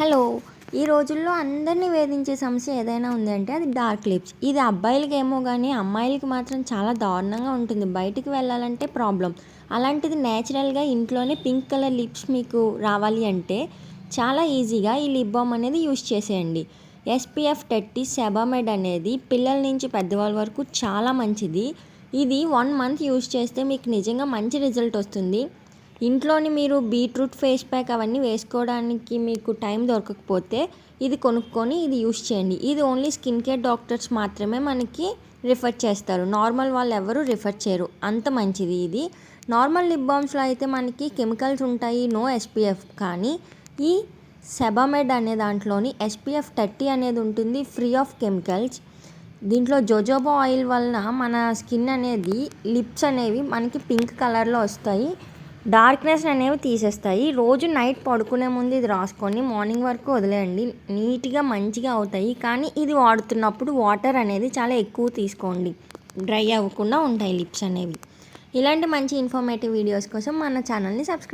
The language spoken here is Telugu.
హలో ఈ రోజుల్లో అందరినీ వేధించే సమస్య ఏదైనా ఉందంటే అది డార్క్ లిప్స్ ఇది అబ్బాయిలకి ఏమో కానీ అమ్మాయిలకి మాత్రం చాలా దారుణంగా ఉంటుంది. బయటికి వెళ్ళాలంటే ప్రాబ్లం. అలాంటిది నేచురల్గా ఇంట్లోనే పింక్ కలర్ లిప్స్ మీకు రావాలి అంటే చాలా ఈజీగా ఈ లిప్ బామ్ అనేది యూస్ చేసేయండి. ఎస్పీఎఫ్ థర్టీ సెబామెడ్ అనేది పిల్లల నుంచి పెద్దవాళ్ళ వరకు చాలా మంచిది. ఇది వన్ మంత్ యూస్ చేస్తే మీకు నిజంగా మంచి రిజల్ట్ వస్తుంది. ఇంట్లోని మీరు బీట్రూట్ ఫేస్ ప్యాక్ అవన్నీ వేసుకోవడానికి మీకు టైం దొరకకపోతే ఇది కొనుక్కొని ఇది యూస్ చేయండి. ఇది ఓన్లీ స్కిన్ కేర్ డాక్టర్స్ మాత్రమే మనకి రిఫర్ చేస్తారు. నార్మల్ వాళ్ళు ఎవరు రిఫర్ చేయరు. అంత మంచిది ఇది. నార్మల్ లిప్ బామ్స్లో అయితే మనకి కెమికల్స్ ఉంటాయి నో ఎస్పీఎఫ్. కానీ ఈ సెబామెడ్ అనే దాంట్లోని ఎస్పీఎఫ్ థర్టీ అనేది ఉంటుంది ఫ్రీ ఆఫ్ కెమికల్స్. దీంట్లో జోజోబా ఆయిల్ వలన మన స్కిన్ అనేది లిప్స్ అనేవి మనకి పింక్ కలర్లో వస్తాయి. డార్క్నెస్ అనేవి తీసేస్తాయి. రోజు నైట్ పడుకునే ముందు ఇది రాసుకొని మార్నింగ్ వరకు వదిలేయండి. నీట్గా మంచిగా అవుతాయి. కానీ ఇది వాడుతున్నప్పుడు వాటర్ అనేది చాలా ఎక్కువ తీసుకోండి. డ్రై అవ్వకుండా ఉంటాయి లిప్స్ అనేవి. ఇలాంటి మంచి ఇన్ఫర్మేటివ్ వీడియోస్ కోసం మన ఛానల్ని సబ్స్క్రైబ్